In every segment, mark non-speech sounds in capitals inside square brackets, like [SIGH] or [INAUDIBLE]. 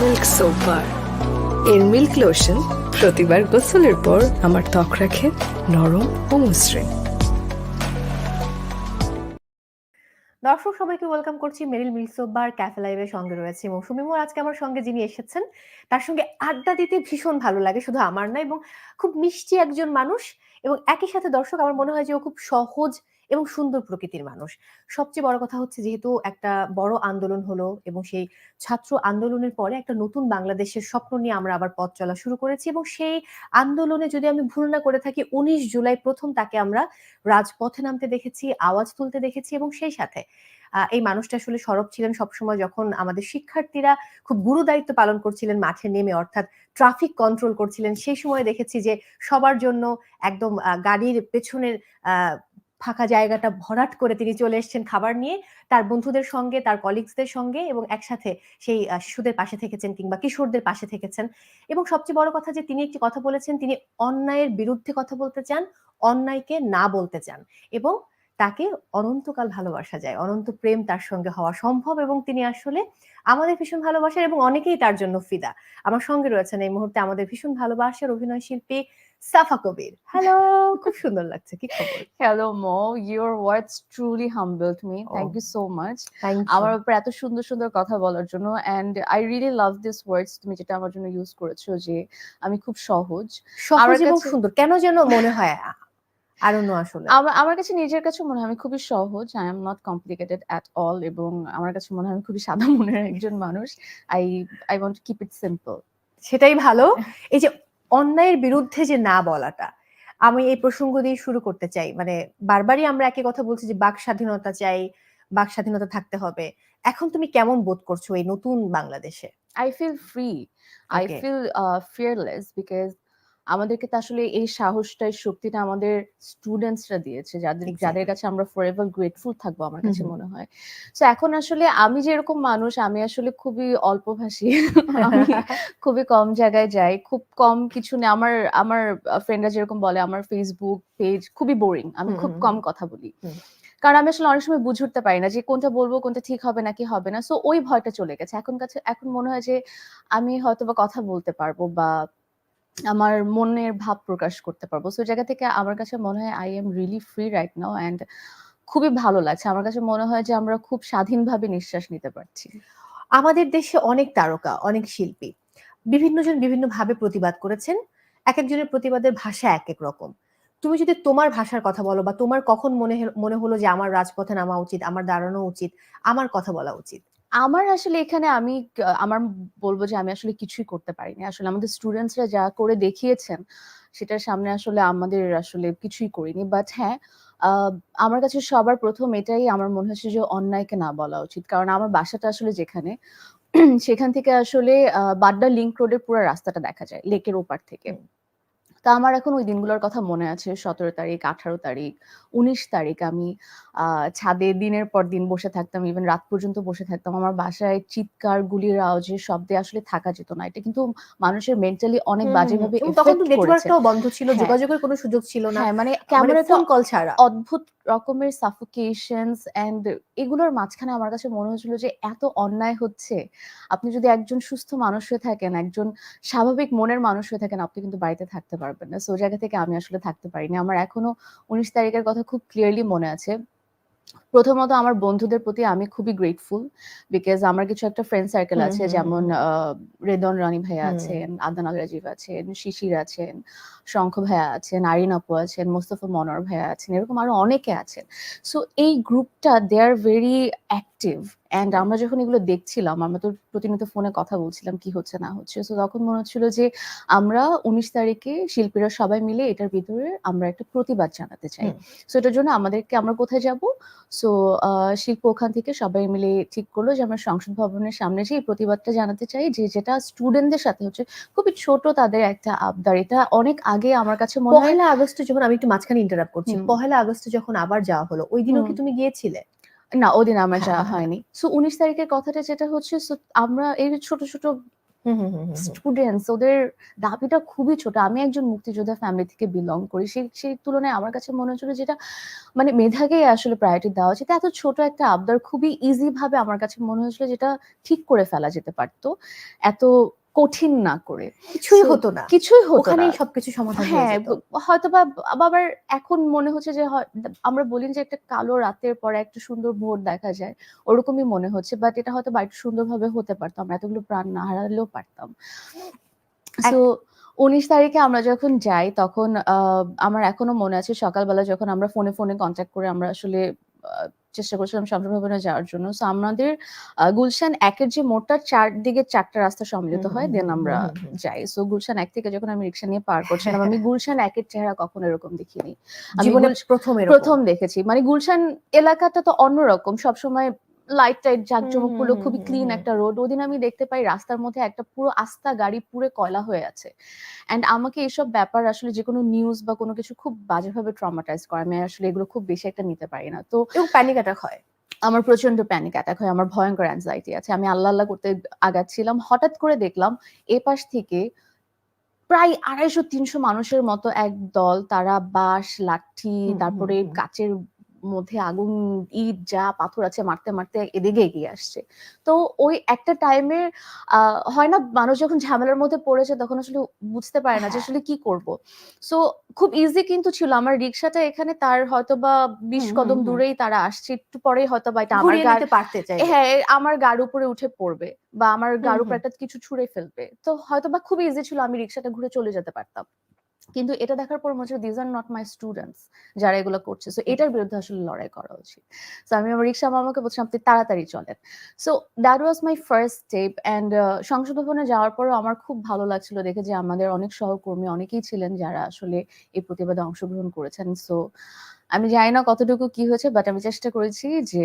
Milk soap bar এর milk lotion প্রতিবার গোসলের পর আমার ত্বক রাখে নরম ও মসৃণ দর্শক, সবাইকে ওয়েলকাম করছি মেরিল মিলসোবার ক্যাফে লাইভের সঙ্গে রয়েছে মৌসুমী মোর আজকে আমার সঙ্গে যিনি এসেছেন, তার সঙ্গে আড্ডা দিতে ভীষণ ভালো লাগে, শুধু আমার না, এবং খুব মিষ্টি একজন মানুষ। এবং একই সাথে দর্শক, আমার মনে হয় যে ও খুব সহজ এবং সুন্দর প্রকৃতির মানুষ। সবচেয়ে বড় কথা হচ্ছে যেহেতু একটা বড় আন্দোলন হলো এবং সেই ছাত্র আন্দোলনের পরে একটা নতুন বাংলাদেশের স্বপ্ন নিয়ে আমরা আবার পথ চলা শুরু করেছি এবং সেই আন্দোলনে যদি আমি ভুল না করে থাকি, উনিশ জুলাই প্রথম তাকে আমরা রাজপথে নামতে দেখেছি, আওয়াজ তুলতে দেখেছি এবং সেই সাথে এই মানুষটা আসলে সরব ছিলেন সবসময় যখন আমাদের শিক্ষার্থীরা খুব গুরু দায়িত্ব পালন করছিলেন, মাঠে নেমে অর্থাৎ ট্রাফিক কন্ট্রোল করছিলেন, সেই সময় দেখেছি যে সবার জন্য একদম গাড়ির পেছনের ফাঁকা জায়গাটা ভরাট করে তিনি চলে এসেছেন খাবার নিয়ে। তার বন্ধুদের সঙ্গে, তার কলিগসদের সঙ্গে এবং একসাথে সেই শিশুদের পাশে থেকেছেন কিংবা কিশোরদের পাশে থেকেছেন। এবং সবচেয়ে বড় কথা যে তিনি একটি কথা বলেছেন, তিনি অন্যায়ের বিরুদ্ধে কথা বলতে চান, অন্যায়কে না বলতে চান এবং তাকে অনন্তকাল ভালোবাসা যায়। অনন্ত প্রেম তার সঙ্গে হওয়া সম্ভব এবং তিনি আসলে আমাদের ভীষণ ভালোবাসার এবং অনেকেই তার জন্য ফিদা। আমার সঙ্গে রয়েছেন এই মুহূর্তে আমাদের ভীষণ ভালোবাসার অভিনয় শিল্পী সাফা কবির হ্যালো [LAUGHS] খুব সুন্দর লাগছে কি খবর Hello, Mo. Your words truly humbled me. Thank Oh. you so much. Thank আমার উপর এত সুন্দর সুন্দর কথা বলার জন্য and I really love this words তুমি যেটা আমার জন্য ইউজ করেছ যে আমি খুব সহজ সহজ আমার এবং সুন্দর কেন যেন মনে হয় আরও নো আসলে আমার আমার কাছে নিজের কাছে মনে হয় আমি খুবই সহজ I am not complicated at all এবং আমার কাছে মনে হয় আমি খুবই সাদা মনের একজন মানুষ I I want keep it simple সেটাই ভালো এই [LAUGHS] যে অন্যায়ের বিরুদ্ধে যে না বলাটা আমি এই প্রসঙ্গ দিয়ে শুরু করতে চাই। মানে বারবারই আমরা একই কথা বলছি যে বাক স্বাধীনতা চাই বাক স্বাধীনতা থাকতে হবে। এখন তুমি কেমন বোধ করছ এই নতুন বাংলাদেশে? I feel free I feel fearless because আমাদেরকে তো আসলে এই সাহসটা এই শক্তিটা আমাদের স্টুডেন্টসরা দিয়েছে। যাদের যাদের কাছে আমরা ফর এভার গ্রেটফুল থাকব আমার কাছে। মনে হয়। তো এখন আসলে আমি যেরকম মানুষ আমি আসলে খুবই অল্পভাষী [LAUGHS] আমি খুবই কম জায়গায় যাই। খুব কম কিছু নেই আমার আমার ফ্রেন্ডরা যেরকম বলে আমার ফেসবুক পেজ খুবই বোরিং আমি খুব কম কথা বলি। কারণ আমি আসলে অনেক সময় বুঝে উঠতে পারি না যে কোনটা বলব কোনটা ঠিক হবে নাকি হবে না। সো ওই ভয়টা চলে গেছে। এখন কাছে এখন মনে হয় যে আমি হয়তো বা কথা বলতে পারব বা আমার মনের ভাব প্রকাশ করতে পারব। সো জায়গা থেকে আমার কাছে মনে হয় I am really free right now and খুবই ভালো লাগছে। আমার কাছে মনে হয় যে আমরা খুব স্বাধীনভাবে নিঃশ্বাস নিতে পারছি। আমাদের দেশে অনেক তারকা, অনেক শিল্পী। বিভিন্ন জন বিভিন্ন ভাবে প্রতিবাদ করেছেন। এক একজনের প্রতিবাদের ভাষা এক এক রকম। তুমি যদি তোমার ভাষার কথা বলো বা তোমার কখন মনে মনে হলো যে আমার রাজপথে নামা উচিত, আমার দাঁড়ানো উচিত, আমার কথা বলা উচিত আমার আসলে এখানে আমি, আমার বলব যে আমি আসলে কিছুই করতে পারিনি। আসলে আমাদের স্টুডেন্টসরা যা করে দেখিয়েছেন, সেটার সামনে আসলে আমাদের আসলে কিছুই করিনি। বাট হ্যাঁ আমার কাছে সবার প্রথম এটাই আমার মনে হচ্ছে যে অন্যায়কে না বলা উচিত। কারণ আমার বাসাটা আসলে যেখানে, সেখান থেকে আসলে বাড্ডা লিংক রোডের পুরো রাস্তাটা দেখা যায় লেকের ওপার থেকে। তা আমার এখন ওই দিনগুলোর কথা মনে আছে। সতেরো তারিখ আঠারো তারিখ উনিশ তারিখ আমি আহ ছাদে দিনের পর দিন বসে থাকতাম ইভেন রাত পর্যন্ত বসে থাকতাম। আমার বাসায় চিৎকার গুলির আওয়াজে শব্দে আসলে থাকা যেত না। এটা কিন্তু মানুষের মেন্টালি অনেক বাজেভাবে তখন তো নেটওয়ার্কটাও বন্ধ ছিল হ্যাঁ। যোগাযোগের কোনো সুযোগ ছিল না। হ্যাঁ মানে মানে একটা ফোন কল ছাড়া। অদ্ভুত রকমের সাফোকেশনস এন্ড এগুলোর মাঝখানে আমার কাছে মনে হয়েছিল যে এত অন্যায় হচ্ছে। আপনি যদি একজন সুস্থ মানুষ হয়ে থাকেন একজন স্বাভাবিক মনের মানুষ হয়ে থাকেন আপনি কিন্তু বাড়িতে থাকতে পারবেন না। সো জায়গা থেকে আমি আসলে থাকতে পারিনি। আমার এখনও উনিশ তারিখের কথা খুব ক্লিয়ারলি মনে আছে। প্রথমত আমার বন্ধুদের প্রতি আমি খুবই গ্রেটফুল বিকজ আমার কিছু একটা ফ্রেন্ড সার্কেল আছে যেমন রেদন রানী ভাইয়া আছেন আদান আল রাজীব আছেন শিশির আছেন শঙ্খ ভাইয়া আছেন আরিন আপু আছেন মোস্তফা মনোর ভাইয়া আছেন এরকম আরও অনেকে আছেন। সো এই গ্রুপটা they are very active and আমরা যখন এগুলো দেখছিলাম আমরা তো প্রতিনিয়ত ফোনে কথা বলছিলাম কি হচ্ছে না হচ্ছে। সো তখন মনে হচ্ছিল যে আমরা উনিশ তারিখে শিল্পীরা সবাই মিলে এটার ভিতরে আমরা একটা প্রতিবাদ জানাতে চাই। সো এটার জন্য আমাদেরকে আমরা কোথায় যাব? সো শিল্প ওখান থেকে সবাই মিলে ঠিক করল যে আমরা সংসদ ভবনের সামনে যে এই প্রতিবাদটা জানাতে চাই যে যেটা স্টুডেন্টদের সাথে হচ্ছে। খুবই ছোট তাদের একটা আবদার। এটা অনেক আগে আমার কাছে মনে হয় পহেলা আগস্টে যখন আমি একটু মাঝখানে ইন্টারাপ্ট করছি। পহেলা আগস্টে যখন আবার যাওয়া হলো ওই দিনও কি তুমি গিয়েছিলে? না ওদিন আমার যাওয়া হ্যাঁ। হয়নি সো উনিশ তারিখের কথাটা যেটা হচ্ছে so আমরা এই ছোট ছোট। স্টুডেন্টস ওদের দাবিটা খুবই ছোট আমি একজন মুক্তিযোদ্ধা ফ্যামিলি থেকে বিলং করি সেই সেই তুলনায় আমার কাছে মনে হচ্ছিল যেটা মানে মেধাকেই আসলে প্রায়োরিটি দেওয়া উচিত এত ছোট একটা আবদার খুবই ইজি ভাবে আমার কাছে মনে হয়েছিল যেটা ঠিক করে ফেলা যেতে পারতো এত কঠিন না করে। কিছুই হতো না। কিছুই হতো না। ওখানেই সবকিছু সমাধান হয়ে হ্যাঁ যেত। হয়তো বা আবার এখন মনে হচ্ছে যে আমরা বলি যে একটা কালো রাতের পরে একটা সুন্দর ভোর দেখা যায় ওরকমই মনে হচ্ছে বাট এটা হয়তো বা একটু সুন্দরভাবে হতে পারতো। আমরা এতগুলো প্রাণ না হারালেও পারতাম। সো উনিশ তারিখে আমরা যখন যাই তখন আহ, আমার এখনও মনে আছে সকালবেলা যখন আমরা ফোনে ফোনে কন্ট্যাক্ট করে আমরা আসলে চেষ্টা করছিলাম ভবনে যাওয়ার জন্য। সো আমাদের গুলশান একের যে মোটটা চারদিকে চারটা রাস্তা সম্মিলিত হয় দেন আমরা। যাই। সো গুলশান এক থেকে যখন আমি রিক্সা নিয়ে পার করছিলাম আমি [LAUGHS] গুলশান একের চেহারা কখনো এরকম দেখিনি। আমি প্রথম প্রথম দেখেছি। মানে গুলশান এলাকাটা তো অন্যরকম। সবসময় লাইট টাইট জাঁকজমকগুলো খুবই ক্লিন একটা রোড ওদিন আমি দেখতে পাই রাস্তার মধ্যে একটা পুরো আস্তা গাড়ি পুরো কয়লা হয়ে আছে। এন্ড আমাকে এসব ব্যাপার আসলে যে কোনো নিউজ বা কোনো কিছু খুব বাজেভাবে ট্রমাটাইজ করে। আমি আসলে এগুলো খুব বেশি একটা নিতে পারি না। তো এবং প্যানিক অ্যাটাক হয়। আমার প্রচণ্ড প্যানিক অ্যাটাক হয়। আমার ভয়ঙ্কর অ্যাংজাইটি আছে। আমি আল্লাহ আল্লাহ করতে আগাচ্ছিলাম। হঠাৎ করে দেখলাম এ পাশ থেকে প্রায় আড়াইশো তিনশো মানুষের মতো এক দল তারা বাঁশ লাঠি তারপরে হুম। মধ্যে আগুন ইট যা পাথর আছে মারতে মারতে এদিকে এগিয়ে আসছে। তো ওই একটা টাইমে হয় না মানুষ যখন ঝামেলার মধ্যে পড়েছে তখন আসলে বুঝতে পারে না যে হ্যাঁ। আসলে কি করব। সো খুব ইজি কিন্তু ছিল। আমার রিক্সাটা এখানে তার হয়তো বা বিশ কদম দূরেই তারা আসছে। একটু পরেই হয়তো বা এটা আমার পারতে চাই হ্যাঁ আমার গাড়ির উপরে উঠে পড়বে বা আমার গাড়ির উপর একটা কিছু ছুঁড়ে ফেলবে। তো হয়তো বা খুব ইজি ছিল। আমি রিক্সাটা ঘুরে চলে যেতে পারতাম। কিন্তু এটা দেখার পর মনে হচ্ছে these are not my students যারা এগুলো করছে। সো এটার বিরুদ্ধে আসলে লড়াই করা উচিত। সো আমি আমার রিক্সা মামাকে বলছিলাম, আপনি তাড়াতাড়ি চলেন। So that was my first step and সংসদ ভবনে যাওয়ার পরও আমার খুব ভালো লাগছিল দেখে যে আমাদের অনেক সহকর্মী অনেকেই ছিলেন যারা আসলে এই প্রতিবাদে অংশগ্রহণ করেছেন। সো আমি জানি না কতটুকু কি হয়েছে বাট আমি চেষ্টা করেছি যে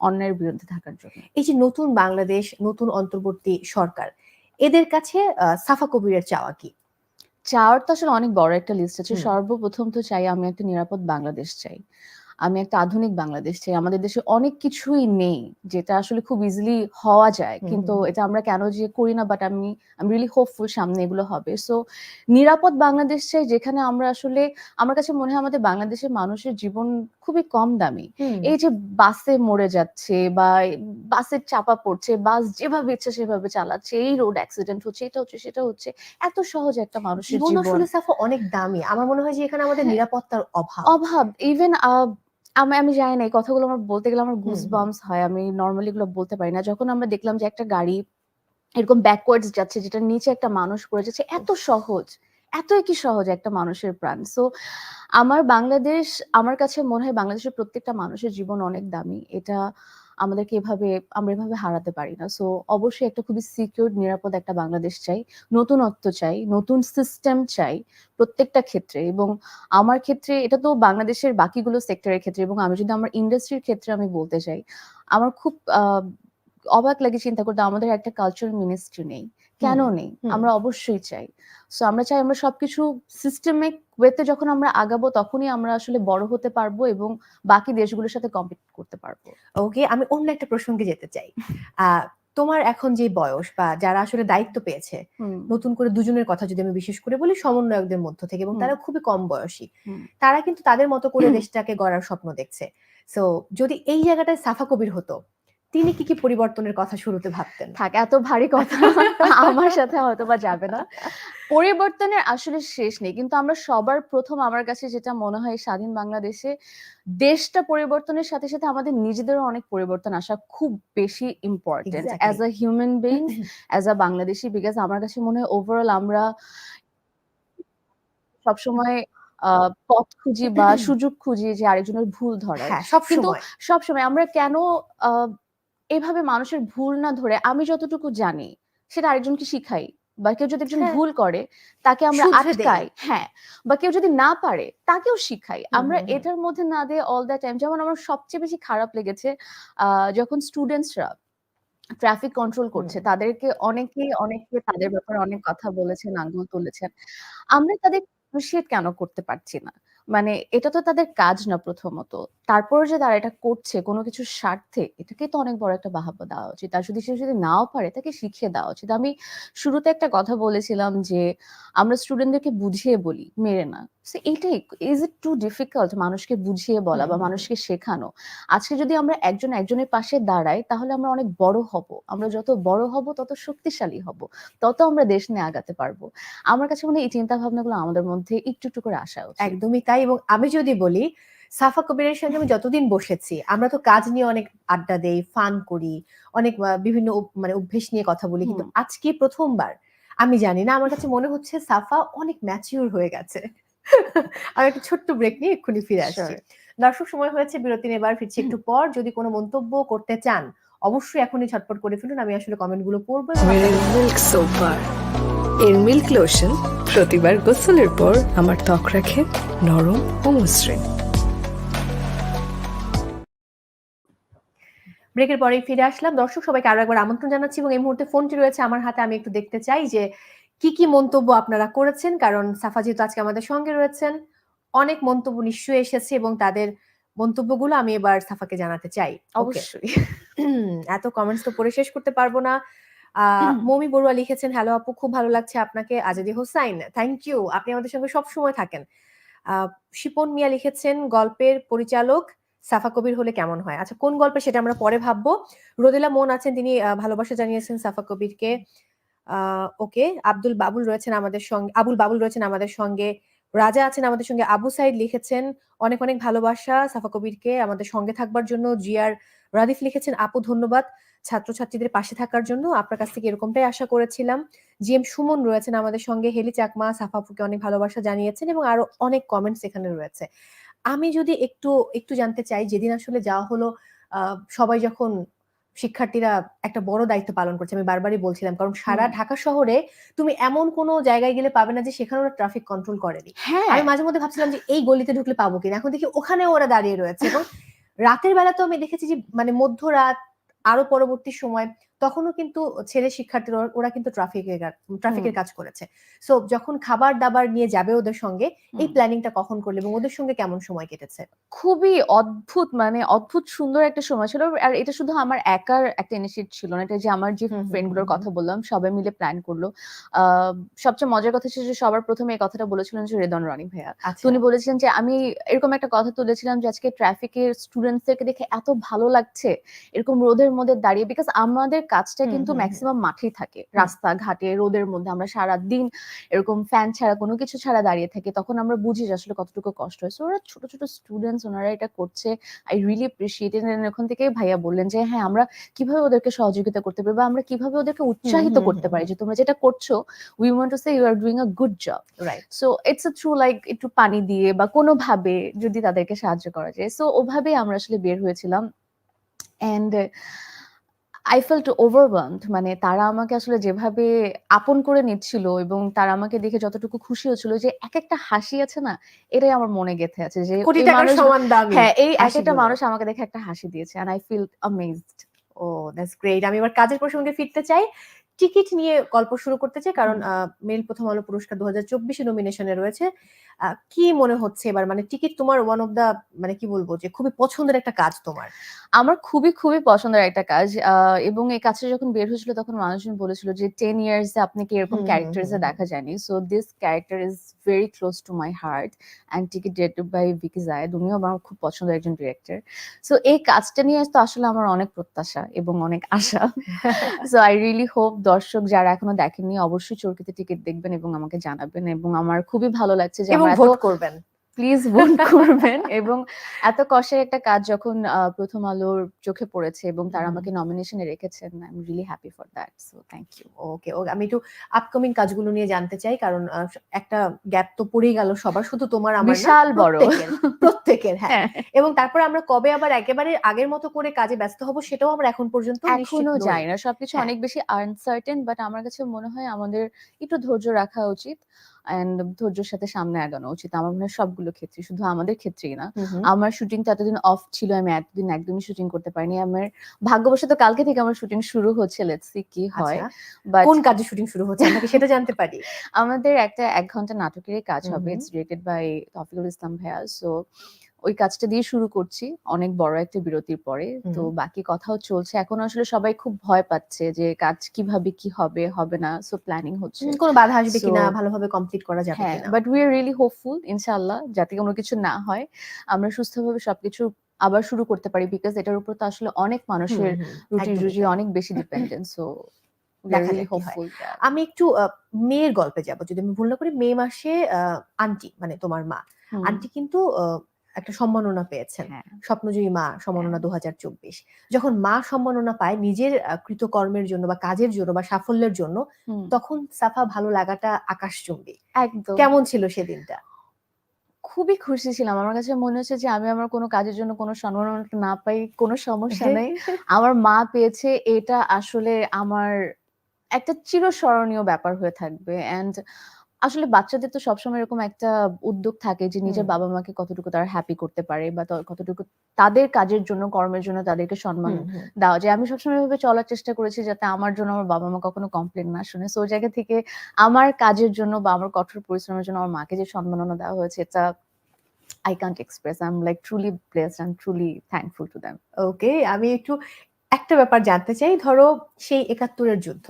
অন্যের বিরুদ্ধে থাকার জন্য। এই যে নতুন বাংলাদেশ, নতুন অন্তর্বর্তী সরকার, এদের কাছে সাফা কবিরের চাওয়া কি? চাওয়ার তো আসলে অনেক বড় একটা লিস্ট আছে। সর্বপ্রথম তো চাই আমি একটা নিরাপদ বাংলাদেশ চাই। আমি একটা আধুনিক বাংলাদেশ চাই। আমাদের দেশে অনেক কিছুই নেই যেটা আসলে খুব ইজিলি হওয়া যায়। কিন্তু। এটা আমরা কেন যে করি না বাট আমি আমি রিয়েলি হোপফুল সামনে এগুলো হবে। সো নিরাপদ বাংলাদেশ চাই যেখানে আমরা আসলে আমার কাছে মনে হয় আমাদের বাংলাদেশের মানুষের জীবন খুবই কম দামি। এই যে বাসে মরে যাচ্ছে বা বাসের চাপা পড়ছে বাস যেভাবে ইচ্ছা সেভাবে চালাচ্ছে এই রোড অ্যাক্সিডেন্ট হচ্ছে এটা হচ্ছে সেটা হচ্ছে এত সহজ একটা মানুষের জীবন আসলে সাফা অনেক দামি। আমার মনে হয় যে এখানে আমাদের হ্যাঁ। নিরাপত্তার অভাব। অভাব। ইভেন আমি আমি জানি না এই কথাগুলো আমার বলতে গেলে আমার গুজ হুম। বাম্পস হয়। আমি নর্মালি এগুলো বলতে পারি না। যখন আমরা দেখলাম যে একটা গাড়ি এরকম ব্যাকওয়ার্ডস যাচ্ছে যেটা নিচে একটা মানুষ পড়ে যাচ্ছে এত সহজ। এতই কি সহজ একটা মানুষের প্রাণ। সো আমার বাংলাদেশ, আমার কাছে মনে হয় বাংলাদেশের প্রত্যেকটা মানুষের জীবন অনেক দামি। এটা আমাদেরকে এভাবে, আমরা এভাবে হারাতে পারি না। সো অবশ্যই একটা খুবই সিকিউর নিরাপদ একটা বাংলাদেশ চাই। নতুনত্ব চাই, নতুন সিস্টেম চাই প্রত্যেকটা ক্ষেত্রে। এবং আমার ক্ষেত্রে, এটা তো বাংলাদেশের বাকিগুলো সেক্টরের ক্ষেত্রে। এবং আমি যদি আমার ইন্ডাস্ট্রির ক্ষেত্রে আমি বলতে চাই, আমার খুব অবাক লাগে চিন্তা করতে আমাদের একটা কালচারাল মিনিস্ট্রি নেই। কেন নেই? আমরা অবশ্যই চাই। সো আমরা চাই আমরা সবকিছু সিস্টেমিক ওয়েতে যখন আমরা আগাবো তখনই আমরা আসলে বড় হতে পারব এবং বাকি দেশগুলোর সাথে কম্পিট করতে পারব। ওকে আমি অন্য একটা প্রসঙ্গে যেতে চাই। তোমার এখন যে বয়স বা যারা আসলে দায়িত্ব পেয়েছে নতুন করে দুজনের কথা যদি আমি বিশেষ করে বলি সমন্বয়কদের মধ্য থেকে এবং তারা খুবই কম বয়সী। তারা কিন্তু তাদের মতো করে দেশটাকে গড়ার স্বপ্ন দেখছে। সো যদি এই জায়গাটায় সাফা কবির হতো তিনি কি কি পরিবর্তনের কথা শুরুতে ভাবতেন? থাক এত ভারী কথা আমার সাথে হয়তো বা যাবে না। পরিবর্তনের আসলে শেষ নেই কিন্তু আমরা সবার প্রথম আমার কাছে যেটা মনে হয় স্বাধীন বাংলাদেশে দেশটা পরিবর্তনের সাথে সাথে আমাদের নিজেদেরও অনেক পরিবর্তন আসা খুব বেশি important as a human being as a Bangladeshi because আমার কাছে মনে হয় ওভারঅল আমরা সবসময় আহ, পথ খুঁজি বা সুযোগ খুঁজি যে আরেকজনের ভুল ধরার। হ্যাঁ সব কিন্তু সবসময় আমরা কেন আহ, এভাবে মানুষের ভুল না ধরে আমি যতটুকু জানি সেটা আরেকজনকে শিখাই। বা কেউ যদি একজন হ্যাঁ। ভুল করে তাকে আমরা আটকাই হ্যাঁ। বা কেউ যদি না পারে তাকেও শিখাই। আমরা। এটার মধ্যে না দিয়ে অল দ্য টাইম যেমন আমার সবচেয়ে বেশি খারাপ লেগেছে আহ, যখন স্টুডেন্টসরা ট্রাফিক কন্ট্রোল করছে তাদেরকে অনেকে অনেকে তাদের ব্যাপারে অনেক কথা বলেছেন আঙ্গুল তুলেছেন। আমরা তাদের অ্যাপ্রিসিয়েট কেন করতে পারছি না? মানে এটা তো তাদের কাজ না প্রথমত। তারপর যে তারা এটা করছে কোনো কিছুর স্বার্থে, এটাকেই তো অনেক বড় একটা বাহবা দেওয়া উচিত। আর যদি সে যদি নাও পারে তাকে শিখিয়ে দেওয়া উচিত। আমি শুরুতে একটা কথা বলেছিলাম যে, আমরা স্টুডেন্টদেরকে বুঝিয়ে বলি, মেরে না। ইজ ইট টু ডিফিকাল্ট মানুষকে বুঝিয়ে বলা বা। মানুষকে শেখানো? আজকে যদি আমরা একজন একজনের পাশে দাঁড়াই তাহলে আমরা অনেক বড় হব। আমরা যত বড় হব তত শক্তিশালী হব। তত আমরা দেশ নিয়ে আগাতে পারব। আমার কাছে মনে হয় এই চিন্তা ভাবনাগুলো আমাদের মধ্যে একটু, একটু করে আসা উচিত। একদমই তাই এবং আমি যদি বলি সাফা কবিরের সঙ্গে আমি যতদিন বসেছি আমরা তো কাজ নিয়ে অনেক আড্ডা দেই, ফান করি, অনেক বিভিন্ন মানে অভ্যেস নিয়ে কথা বলি। কিন্তু আজকে প্রথমবার আমি জানি না আমার কাছে মনে হচ্ছে সাফা অনেক ম্যাচিউর হয়ে গেছে। আর একটা ছোট্ট ব্রেক নিয়ে এক্ষুনি ফিরে আসছি। দর্শক সময় হয়েছে বিরতি নেবার ফিরছি একটু পর। যদি কোনো মন্তব্য করতে চান অবশ্যই এখনই ঝটপট করে ফেলুন। আমি আসলে কমেন্টগুলো পড়ব এর মিল্ক লোশন প্রতিবার গোসলের পর আমার ত্বক রাখে নরম ও মসৃণ ব্রেকের পরেই ফিরে আসলাম। দর্শক সবাইকে আরও একবার আমন্ত্রণ জানাচ্ছি এবং এই মুহূর্তে ফোনটি রয়েছে আমার হাতে। আমি একটু দেখতে চাই যে কি, কি মন্তব্য আপনারা করেছেন। কারণ সাফা যেহেতু আজকে আমাদের সঙ্গে রয়েছেন, অনেক মন্তব্য নিশ্চয়ই এসেছে এবং তাদের মন্তব্যগুলো আমি এবার সাফাকে জানাতে চাই। অবশ্যই। [CLEARS THROAT] এত কমেন্টস তো পড়ে শেষ করতে পারব না। মমি বড়ুয়া লিখেছেন, "হ্যালো আপু খুব ভালো লাগছে আপনাকে।" Azadi Hossain, "thank you. আপনি আমাদের সঙ্গে সবসময় থাকেন।" আ শিপন মিয়া লিখেছেন, "গল্পের পরিচালক সাফা কবির হলে কেমন হয়?" আচ্ছা কোন গল্পে সেটা আমরা পরে ভাববো। রোদেলা মন আছেন তিনি ভালোবাসা জানিয়েছেন সাফা কবিরকে। ওকে। আব্দুল বাবুল রয়েছেন আমাদের সঙ্গে আবুল বাবুল রয়েছেন আমাদের সঙ্গে। রাজা আছেন আমাদের সঙ্গে। আবু সাইদ লিখেছেন, "অনেক, অনেক ভালোবাসা সাফা কবিরকে আমাদের সঙ্গে থাকবার জন্য।" জিয়ার রাদিফ লিখেছেন, "আপু ধন্যবাদ ছাত্রছাত্রীদের পাশে থাকার জন্য। আপনার কাছ থেকে এরকমটাই আশা করেছিলাম।" জিএম সুমন রয়েছেন আমাদের সঙ্গে। হেলি চাকমা সাফা আপুকে অনেক ভালোবাসা জানিয়েছেন এবং আরও অনেক কমেন্টস এখানে রয়েছে। আমি যদি একটু, একটু জানতে চাই যেদিন আসলে যাওয়া হলো সবাই যখন শিক্ষার্থীরা একটা বড় দায়িত্ব পালন করছে। আমি বারবারই বলছিলাম। কারণ সারা ঢাকা শহরে তুমি এমন কোন জায়গায় গেলে পাবে না যে সেখানে ওরা ট্রাফিক কন্ট্রোল করেনি। হ্যাঁ। আমি মাঝে মধ্যে ভাবছিলাম যে এই গলিতে ঢুকলে পাবো কিনা। এখন দেখি ওখানে ওরা দাঁড়িয়ে রয়েছে এবং রাতের বেলা তো আমি দেখেছি যে মানে মধ্যরাত আরও পরবর্তী সময় তখনও কিন্তু ছেলে শিক্ষার্থীরা ওরা কিন্তু ট্রাফিকের ট্রাফিকের কাজ করেছে। সো যখন খাবার-দাবার নিয়ে যাবে ওদের সঙ্গে এই। প্ল্যানিংটা কখন করলে এবং ওদের সঙ্গে কেমন সময় কেটেছে? খুবই অদ্ভুত মানে অদ্ভুত সুন্দর একটা সময় ছিল। আর এটা শুধু আমার একার একটা ইনিশিয়েট ছিল না। এটা যে আমার যে হুম, হুম, ফ্রেন্ডগুলোর কথা বললাম সবাই মিলে প্ল্যান করল সবচেয়ে মজার কথা ছিল যে সবার প্রথমে এই কথাটা বলেছিলেন যে রেদন রনি ভাইয়া। আচ্ছা। উনি বলেছিলেন যে আমি এরকম একটা কথা তুলেছিলাম যে আজকে ট্রাফিকের স্টুডেন্টস দেরকে দেখে এত ভালো লাগছে। এরকম রোদের মধ্যে দাঁড়িয়ে বিকজ আমাদের কাজটা কিন্তু ম্যাক্সিমাম। মাঠেই থাকে। রাস্তা ঘাটে রোদের মধ্যে আমরা সারাদিন এরকম ফ্যান ছাড়া কোনো কিছু ছাড়া দাঁড়িয়ে থাকি। তখন আমরা বুঝি যে আসলে কতটুকু কষ্ট হয়। ওরা ছোট, ছোট স্টুডেন্টস ওনারা এটা করছে। আই রিয়ালি এন্ড ওখান থেকেই ভাইয়া বললেন যে হ্যাঁ আমরা কীভাবে ওদেরকে সহযোগিতা করতে পারি বা আমরা কীভাবে ওদেরকে উৎসাহিত করতে পারি যে তোমরা যেটা করছ we want to say you are doing a good job. Right. So it's a through like একটু পানি দিয়ে বা কোনোভাবে যদি তাদেরকে সাহায্য করা যায়। সো ওভাবেই আমরা আসলে বের হয়েছিলাম। অ্যান্ড I felt overwhelmed মানে তারা আমাকে আসলে যেভাবে আপন করে নিচ্ছিল এবং তারা আমাকে দেখে যতটুকু খুশি হচ্ছিল যে এক একটা হাসি আছে না? এটাই আমার মনে গেঁথে আছে যে হ্যাঁ, এই একেকটা হাসিগুলো। মানুষ আমাকে দেখে একটা হাসি দিয়েছে and I feel amazed. Oh that's great. আমি এবার কাজের প্রসঙ্গে ফিরতে চাই। টিকিট নিয়ে গল্প শুরু করতে চাই। কারণ। আ প্রথম আলো পুরস্কার ২০২৪ এ নমিনেশনে রয়েছে। কি মনে হচ্ছে এবার মানে টিকিট তোমার ওয়ান অফ দা মানে কি বলব যে খুবই পছন্দের একটা কাজ তোমার। আমার খুবই, খুবই পছন্দের একটা কাজ। এবং এই কাজটা যখন বের হয়েছিল তখন মানুষজন বলেছিল যে 10 ইয়ার্স আপনাকে এরকম ক্যারেক্টারস হুম। দেখা যায়নি। So this character is very close to my heart and ticket directed by Vicky Zahed. উনিও আমার খুব পছন্দের একজন ডিরেক্টর। সো এই কাজটা নিয়ে তো আসলে আমার অনেক প্রত্যাশা এবং অনেক আশা। সো আই রিয়ালি হোপ দর্শক যারা এখনও দেখেননি অবশ্যই চরকিতে টিকিট দেখবেন এবং আমাকে জানাবেন এবং আমার খুবই ভালো লাগছে যে আমার ভোট করবেন। প্লিজ ভোট করবেন এবং এত কষ্টের একটা কাজ যখন প্রথম আলোর চোখে পড়েছে এবং তারা আমাকে নমিনেশনে রেখেছেন। I am really happy for that. So thank you. Okay, ও আমি একটু আপকামিং কাজগুলো নিয়ে জানতে চাই। কারণ একটা গ্যাপ তো পড়েই গেল সবার শুধু তোমার আমার বিশাল বড়। প্রত্যেকের, হ্যাঁ। হ্যাঁ। এবং তারপর আমরা কবে আবার একেবারে আগের মতো করে কাজে ব্যস্ত হব সেটাও আমরা এখন পর্যন্ত এখনও। জানি না। সবকিছু হ্যাঁ। অনেক বেশি আনসার্টেন বাট আমার কাছে মনে হয় আমাদের একটু ধৈর্য রাখা উচিত। অ্যান্ড ধৈর্যের সাথে সামনে আগানো উচিত। আমার মনে হয় সবগুলো ক্ষেত্রে শুধু আমাদের ক্ষেত্রেই না। আমার শুটিং শুটিংটা এতদিন অফ ছিল আমি এতদিন একদমই শুটিং করতে পারিনি। আমার ভাগ্যবশত কালকে থেকে আমার শুটিং শুরু হচ্ছে লেটস সি কি হয়। বা বাট কোন কাজে শুটিং শুরু হচ্ছে? আমরা সেটা জানতে পারি? [LAUGHS] আমাদের একটা এক ঘণ্টা নাটকের কাজ হবে। It's directed by Tafikul Islam ভাইয়া। সো ওই কাজটা দিয়ে শুরু করছি অনেক বড় একটা বিরতির পরে। তো বাকি কথাও চলছে। এখন আসলে সবাই খুব ভয় পাচ্ছে যে কাজ কীভাবে কি হবে হবে না সো প্ল্যানিং হচ্ছে। কোনো বাধা আসবে কিনা ভালোভাবে কমপ্লিট করা যাবে হ্যাঁ কিনা? But we are really hopeful ইনশাআল্লাহ যাতে কোনো কিছু না হয়। আমরা সুস্থভাবে সবকিছু আবার শুরু করতে পারি বিকজ এটার উপর তো আসলে অনেক মানুষের হুম, রুটি রুজি অনেক বেশি ডিপেন্ডেন্ট সো আমি একটু মেয়ের গল্পে যাব। যদি আমি ভুল না করি মে মাসে আহ, আন্টি মানে তোমার মা। আন্টি কিন্তু একটা সম্মাননা পেয়েছেন। হ্যাঁ। স্বপ্নজয়ী মা সম্মাননা দু হাজার চব্বিশ। যখন মা সম্মাননা পায় নিজের কৃতকর্মের জন্য বা কাজের জন্য বা সাফল্যের জন্য তখন সাফা ভালো লাগাটা আকাশচুম্বী। একদম। কেমন ছিল সেদিনটা? খুবই খুশি ছিলাম। আমার কাছে মনে হচ্ছে যে আমি আমার কোনো কাজের জন্য কোনো সম্মাননা না পাই কোনো সমস্যা নেই। [LAUGHS] আমার মা পেয়েছে এটা আসলে আমার একটা চিরস্মরণীয় ব্যাপার হয়ে থাকবে। এন্ড আসলে বাচ্চাদের তো সবসময় এরকম একটা উদ্যোগ থাকে যে নিজের। বাবা মাকে কতটুকু তারা হ্যাপি করতে পারে বা ত- কতটুকু তাদের কাজের জন্য কর্মের জন্য তাদেরকে সম্মান হুম, হুম। দেওয়া যায়। আমি সবসময় এভাবে চলার চেষ্টা করেছি যাতে আমার জন্য আমার বাবা মা কখনো কমপ্লেন না শুনে। সো জায়গা থেকে আমার কাজের জন্য বা আমার কঠোর পরিশ্রমের জন্য আমার মাকে যে সম্মাননা দেওয়া হয়েছে এটা I can't express I am like truly blessed and truly thankful to them okay আমি একটু একটা ব্যাপার জানতে চাই। ধরো সেই একাত্তরের যুদ্ধ।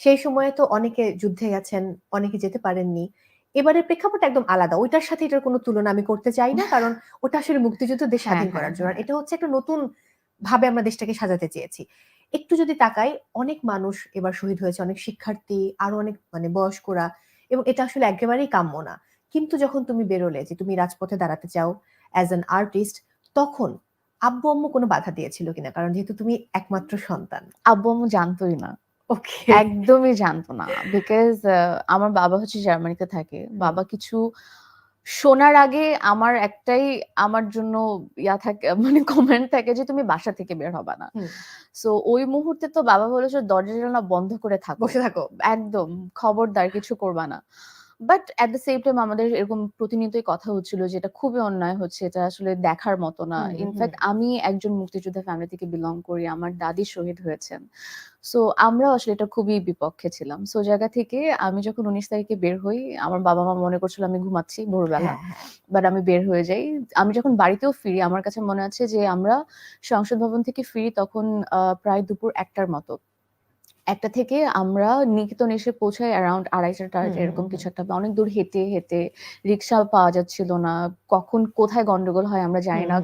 সেই সময়ে তো অনেকে যুদ্ধে গেছেন অনেকে যেতে পারেননি। এবারে প্রেক্ষাপট একদম আলাদা। ওইটার সাথে এটার কোনো তুলনা আমি করতে চাই না কারণ [LAUGHS] ওটা আসলে মুক্তিযুদ্ধ দেশ হ্যাঁ, স্বাধীন হ্যাঁ, করার জন্য। হ্যাঁ। এটা হচ্ছে একটা নতুন ভাবে আমরা দেশটাকে সাজাতে চেয়েছি। একটু যদি তাকাই অনেক মানুষ এবার শহীদ হয়েছে অনেক শিক্ষার্থী আরও অনেক মানে বয়স্করা এবং এটা আসলে একেবারেই কাম্য না। কিন্তু যখন তুমি বেরোলে যে তুমি রাজপথে দাঁড়াতে চাও অ্যাজ অ্যান আর্টিস্ট তখন আব্বু আম্মু কোনো বাধা দিয়েছিল কিনা? কারণ যেহেতু তুমি একমাত্র সন্তান। আব্বু আম্মু জানতোই না। ওকে। একদমই জানতো না। বিকজ আমার বাবা হচ্ছে জার্মানিতে থাকে। বাবা কিছু শোনার আগে আমার একটাই আমার জন্য ইয়া থাকে মানে কমেন্ট থাকে যে তুমি বাসা থেকে বের হবা না। সো ওই মুহূর্তে তো বাবা বলেছে দরজা জানালা বন্ধ করে থাকো। বসে থাকো। একদম। খবরদার কিছু করবা না। But at the same time আমাদের এরকম প্রতিনিয়তই কথা হচ্ছিল যে এটা খুবই অন্যায় হচ্ছে এটা আসলে দেখার মতো না। ইনফ্যাক্ট আমি একজন মুক্তিযোদ্ধা ফ্যামিলি থেকে বিলং করি আমার দাদি শহীদ হয়েছেন। সো আমরাও আসলে এটা খুবই বিপক্ষে ছিলাম। সো জায়গা থেকে আমি যখন উনিশ তারিখে বের হই আমার বাবা মা মনে করছিল আমি ঘুমাচ্ছি ভোরবেলা। হ্যাঁ, হ্যাঁ। বাট আমি বের হয়ে যাই। আমি যখন বাড়িতেও ফিরি আমার কাছে মনে আছে যে আমরা সংসদ ভবন থেকে ফিরি তখন আহ, প্রায় দুপুর একটার মতো। একটা থেকে আমরা নিকেতন এসে পৌঁছাই অ্যারাউন্ড টাড়াইটা এরকম কিছু একটা। অনেক দূর হেঁটে হেঁটে রিক্সা পাওয়া যাচ্ছিল না। কখন কোথায় গন্ডগোল হয় আমরা জানি না।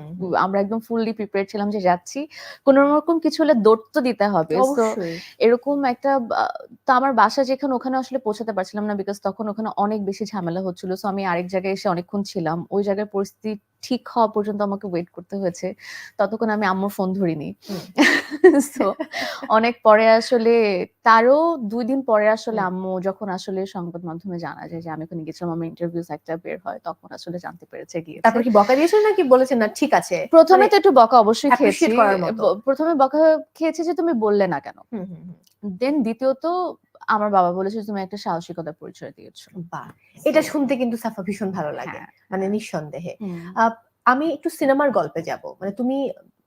আমরা একদম ফুললি প্রিপেয়ার ছিলাম যে যাচ্ছি। কোন রকম কিছু হলে দৌড় তো দিতে হবে। অবশ্যই। এরকম একটা তো আমার বাসা যেখানে ওখানে আসলে পৌঁছাতে পারছিলাম না বিকজ তখন ওখানে অনেক বেশি ঝামেলা হচ্ছিল। সো আমি আরেক জায়গায় এসে অনেকক্ষণ ছিলাম। ওই জায়গার পরিস্থিতি ঠিক হওয়া পর্যন্ত আমাকে ওয়েট করতে হয়েছে। ততক্ষণ আমি আম্মুর ফোন ধরিনি। সো [LAUGHS] অনেক পরে আসলে তারও দুই দিন পরে আসলে আম্মু যখন আসলে সংবাদ মাধ্যমে জানা যায় যে আমি ওখানে গেছিলাম আমার ইন্টারভিউ একটা বের হয় তখন আসলে জানতে পেরেছে গিয়ে তারপর কি বকা দিয়েছেন নাকি বলেছেন না ঠিক আছে প্রথমে মানে- তো একটু বকা অবশ্যই খেয়েছি। প্রথমে বকা খেয়েছে যে তুমি বললে না কেন? হুম, হুম, হুম। দেন দ্বিতীয়ত আমার বাবা বলেছে তুমি একটা সাহসিকতার পরিচয় দিয়েছ বাহ এটা শুনতে কিন্তু সাফা ভীষণ ভালো লাগে হ্যাঁ, মানে হ্যাঁ। নিঃসন্দেহে। আমি একটু সিনেমার গল্পে যাব মানে তুমি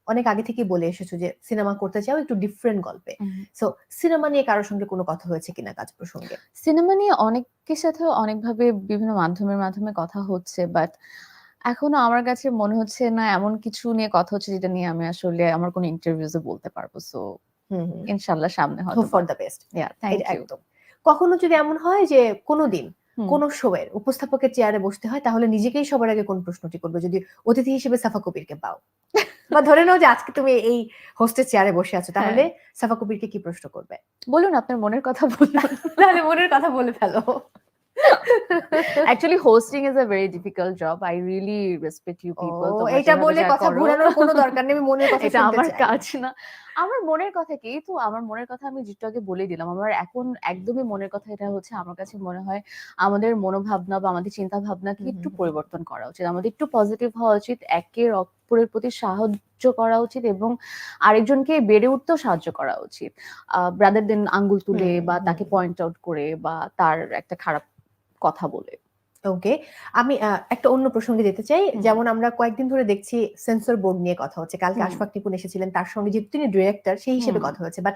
অনেক আগে থেকে বলে এসেছ যে সিনেমা করতে চাও একটু ডিফারেন্ট গল্পে। সো সিনেমা নিয়ে কারোর সঙ্গে কোনো কথা হয়েছে কিনা কাজ প্রসঙ্গে সিনেমা নিয়ে অনেকের সাথে অনেকভাবে বিভিন্ন মাধ্যমের মাধ্যমে কথা হচ্ছে বাট এখনও আমার কাছে মনে হচ্ছে না এমন কিছু নিয়ে কথা হচ্ছে যেটা নিয়ে আমি আসলে আমার কোনো ইন্টারভিউতে বলতে পারব সো ইনশাল্লাহ সামনে হোপ ফর দ্য বেস্ট একদম। কখনো যদি এমন হয় যে কোনো দিন কোন শোয়ের উপস্থাপকের চেয়ারে বসতে হয় তাহলে নিজেকেই সবার আগে কোন প্রশ্নটি করবে? যদি অতিথি হিসেবে সাফা কবিরকে পাও। বা ধরে নাও যে আজকে তুমি এই হোস্টের চেয়ারে বসে আছো তাহলে সাফা কবিরকে কি প্রশ্ন করবে? বলুন আপনার মনের কথা বলুন। তাহলে মনের কথা বলে ফেলো। Actually hosting is a very difficult job I really respect you people এটা বলে কথা ঘুরানোর কোনো দরকার নেই আমি মনের কথা এটা আমার। কাজ না। আমার মনের কথা কি? তো আমার মনের কথা আমি যেটু আগে বলে দিলাম আমার এখন একদমই মনের কথা এটা হচ্ছে আমার কাছে মনে হয় আমাদের মনোভাবনা বা আমাদের চিন্তা ভাবনাকে একটু। পরিবর্তন করা উচিত। আমাদের একটু পজিটিভ হওয়া উচিত একের অপরের প্রতি সাহায্য করা উচিত এবং আরেকজনকে বেড়ে উঠতেও সাহায্য করা উচিত। ব্রাদার দেন আঙ্গুল তুলে বা তাকে। পয়েন্ট আউট করে বা তার একটা খারাপ কথা বলে। ওকে আমি একটা অন্য প্রসঙ্গে যেতে চাই। যেমন আমরা কয়েকদিন ধরে দেখছি সেন্সর বোর্ড নিয়ে কথা হচ্ছে। কালকে আশফাক নিপুণ এসেছিলেন তার সঙ্গে যেহেতু তিনি ডিরেক্টর সেই হিসেবে কথা হচ্ছে। বাট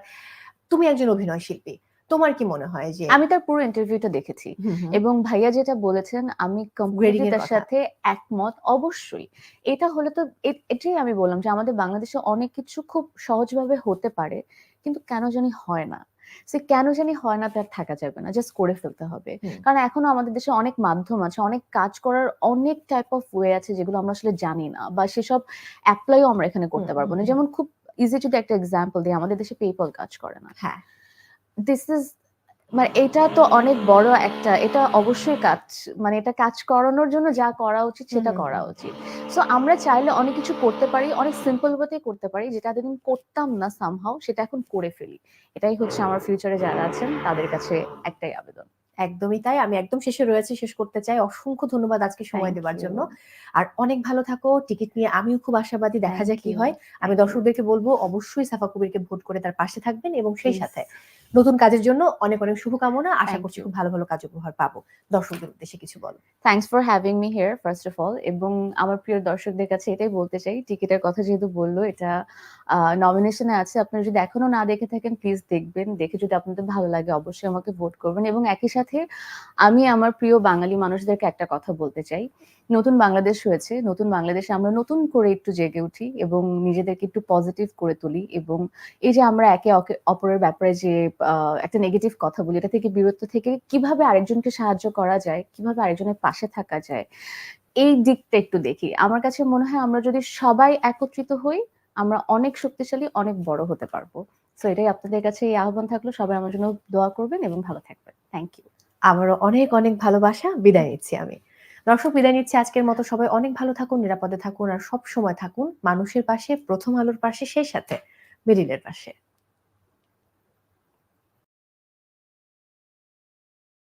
তুমি একজন অভিনয় শিল্পী তোমার কি মনে হয় যে আমি তার পুরো ইন্টারভিউটা দেখেছি। এবং ভাইয়া যেটা বলেছেন আমি কমপ্লিটলি তার সাথে একমত অবশ্যই। এটা হলে তো এটাই আমি বললাম যে আমাদের বাংলাদেশে অনেক কিছু খুব সহজভাবে হতে পারে কিন্তু কেন জানি হয় না। সে কেন জানি হয় না তার থাকা যাবে না জাস্ট করে ফেলতে হবে। কারণ এখনও আমাদের দেশে অনেক মাধ্যম আছে অনেক কাজ করার অনেক টাইপ অফ ওয়ে আছে যেগুলো আমরা আসলে জানি না বা সেসব অ্যাপ্লাইও আমরা এখানে করতে পারব না। যেমন খুব ইজি যদি একটা এক্সাম্পল দিই আমাদের দেশে পেপল কাজ করে না। হ্যাঁ। দিস ইজ মানে এটা তো অনেক বড় একটা এটা অবশ্যই কাজ মানে এটা কাজ করানোর জন্য যা করা উচিত সেটা করা উচিত। সো আমরা চাইলে অনেক কিছু করতে পারি অনেক সিম্পল ওয়েতে করতে পারি যেটা এতদিন করতাম না সামহাও সেটা এখন করে ফেলি। এটাই হচ্ছে আমার ফিউচারে যারা আছেন তাদের কাছে একটাই আবেদন। একদমই তাই। আমি একদম শেষে রয়েছে শেষ করতে চাই। অসংখ্য ধন্যবাদ আজকে সময় দেওয়ার জন্য। আর অনেক ভালো থাকো টিকিট নিয়ে আমিও খুব আশাবাদী। দেখা যাক কি হয়। আমি দর্শকদেরকে বলব অবশ্যই সাফা কবিরকে ভোট করে তার পাশে থাকবেন এবং সেই সাথে নতুন কাজের জন্য অনেক অনেক শুভকামনা। আশা করছি খুব ভালো ভালো কাজ উপহার পাবো। দর্শকদের উদ্দেশ্যে কিছু বলো। Thanks for having me here first of all এবং আমার প্রিয় দর্শকদের কাছে এটাই বলতে চাই। টিকিটের কথা যেহেতু বলল এটা নমিনেশনে আছে। আপনারা যদি এখনও না দেখে থাকেন প্লিজ দেখবেন। দেখে যদি আপনাদের ভালো লাগে অবশ্যই আমাকে ভোট করবেন এবং একই সাথে আমি আমার প্রিয় বাঙালি মানুষদেরকে একটা কথা বলতে চাই। নতুন বাংলাদেশ হয়েছে, নতুন বাংলাদেশে আমরা নতুন করে একটু জেগে উঠি এবং নিজেদেরকে একটু পজিটিভ করে তুলি এবং এই যে আমরা একে অপরের ব্যাপারে যে একটা নেগেটিভ কথা বলি, এটা থেকে বিরত থেকে কীভাবে আরেকজনকে সাহায্য করা যায়, কীভাবে আরেকজনের পাশে থাকা যায়, এই দিকটা একটু দেখি। আমার কাছে মনে হয় আমরা যদি সবাই একত্রিত হই, আমরা অনেক শক্তিশালী, অনেক বড় হতে পারব। তো এটাই আপনাদের কাছে এই আহ্বান থাকল। সবাই আমার জন্য দোয়া করবেন এবং ভালো থাকবেন। থ্যাংক ইউ আমারও অনেক অনেক ভালোবাসা বিদায় নিচ্ছি আমি। দর্শক, বিদায় নিচ্ছি আজকের মতো। সবাই অনেক ভালো থাকুন, নিরাপদে থাকুন আর সব সময় থাকুন। মানুষের পাশে, প্রথম আলোর পাশে, সেই সাথে মিডিলের পাশে।